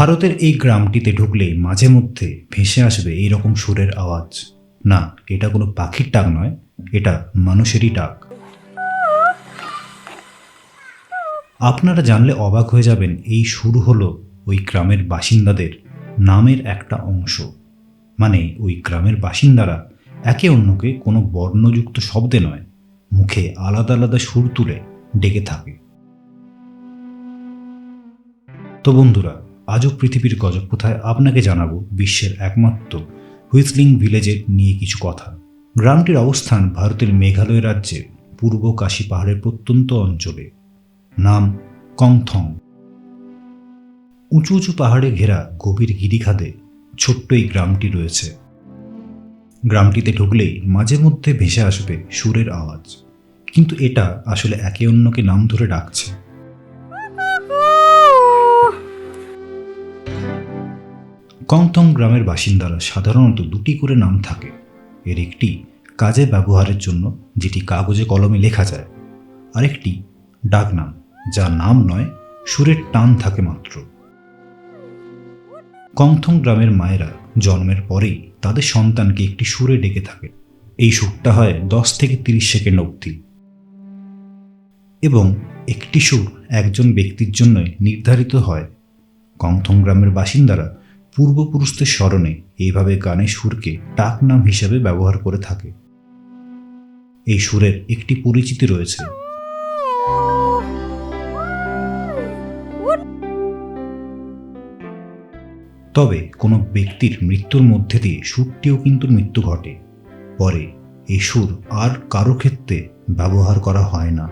ভারতের এই গ্রামটিতে ঢুকলে মাঝে মধ্যে ভেসে আসবে এই রকম সুরের আওয়াজ। না, এটা কোনো পাখির ডাক নয়, এটা মানুষেরই ডাক আপনারা জানলে অবাক হয়ে যাবেন, এই সুর হলো ওই গ্রামের বাসিন্দাদের নামের একটা অংশ। মানে ওই গ্রামের বাসিন্দারা একে অন্যকে কোনো বর্ণযুক্ত শব্দে নয়, মুখে আলাদা আলাদা সুর তুলে ডেকে থাকে। তো বন্ধুরা আজও পৃথিবীর গজব কোথায় আপনাকে জানাব বিশ্বের একমাত্র হুইসলিং ভিলেজের নিয়ে কিছু কথা। গ্রামটির অবস্থান ভারতের মেঘালয় রাজ্যের পূর্ব কাশী পাহাড়ের প্রত্যন্ত অঞ্চলে। নাম কংথং। উঁচু উঁচু পাহাড়ে ঘেরা গভীর গিরিখাদে ছোট্ট এই গ্রামটি রয়েছে। গ্রামটিতে ঢুকলেই মাঝে মধ্যে ভেসে আসবে সুরের আওয়াজ। কিন্তু এটা আসলে একে অন্যকে নাম ধরে ডাকছে। কংথং গ্রামের বাসিন্দারা সাধারণত দুটি করে নাম থাকে। এর একটি, কাজে ব্যবহারের জন্য, যেটি কাগজে কলমে লেখা যায়। আরেকটি, ডাকনাম যা নাম নয়, সুরের টান থাকে মাত্র। কংথং গ্রামের মায়েরা জন্মের পরেই তাদের সন্তানকে একটি সুরে ডেকে থাকে। এই সুরটা হয় দশ থেকে তিরিশ সেকেন্ড অবধি। এবং একটি সুর একজন ব্যক্তির জন্যই নির্ধারিত হয়। কংথং গ্রামের বাসিন্দারা পূর্বপুরুষদের স্মরণে এইভাবে গানের সুরকে টাক নাম হিসেবে ব্যবহার করে থাকে। এই সুরের একটি পরিচিতি রয়েছে। তবে কোনো ব্যক্তির মৃত্যুর মধ্যে দিয়ে সুরটিও কিন্তু মৃত্যু ঘটে। পরে এই সুর আর কারও ক্ষেত্রে ব্যবহার করা হয় না।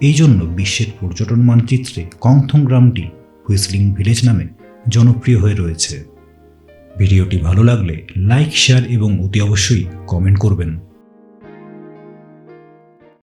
এই জন্য বিশ্বের পর্যটন মানচিত্রে কংথং গ্রামটি হুইসলিং ভিলেজ নামে জনপ্রিয় হয়ে রয়েছে। ভিডিওটি ভালো লাগলে লাইক শেয়ার এবং অতি অবশ্যই কমেন্ট করবেন।